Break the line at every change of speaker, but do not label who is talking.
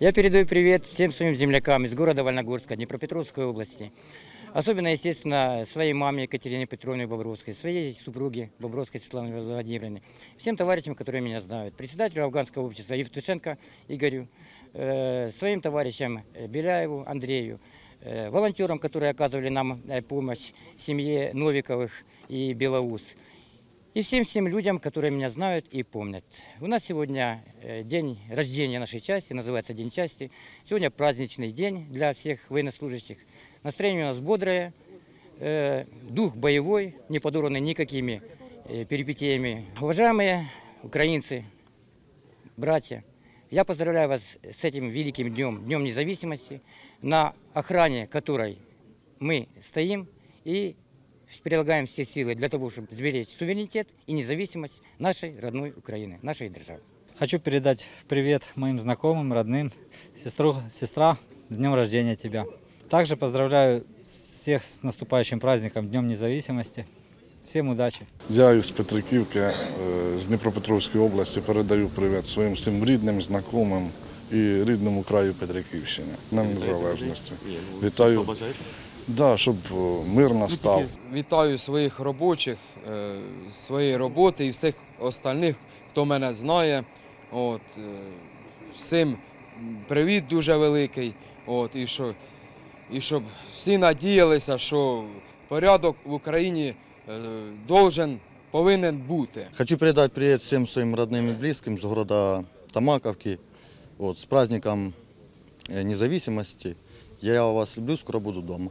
Я передаю привет всем своим землякам из города Вольногорска, Днепропетровской области. Особенно, естественно, своей маме Екатерине Петровне Бобровской, своей супруге Бобровской Светлане Владимировне, всем товарищам, которые меня знают, председателю афганского общества Евтушенко Игорю, э, своим товарищам Беляеву Андрею, э, волонтерам, которые оказывали нам э, помощь, семье Новиковых и Белоус. И всем-всем людям, которые меня знают и помнят. У нас сегодня э, день рождения нашей части, называется День части. Сегодня праздничный день для всех военнослужащих. Настроение у нас бодрое, э, дух боевой, не подорванный никакими э, перипетиями. Уважаемые украинцы, братья, я поздравляю вас с этим великим днем, Днем независимости, на охране которой мы стоим и прилагаем все силы для того, чтобы сберечь суверенитет и независимость нашей родной Украины, нашей державы.
Хочу передать привет моим знакомым, родным, сестру, сестра, с днем рождения тебя. Также поздравляю всех с наступающим праздником, Днем независимости. Всем удачи!
Я із Петриківки, е, з Дніпропетровської області передаю привіт своїм всім рідним, знайомим і рідному краю Петриківщини. На незалежності. Вітаю, да, щоб е, мир настав.
Вітаю своїх робочих, е, своєї роботи і всіх остальних, хто мене знає. От, е, всім привіт дуже великий. От, і, що, і щоб всі надіялися, що порядок в Україні должен, повинен бути.
Хочу передать привет всем своим родным и близким с города Тамаковки. Вот, с праздником независимости. Я вас люблю, скоро буду дома.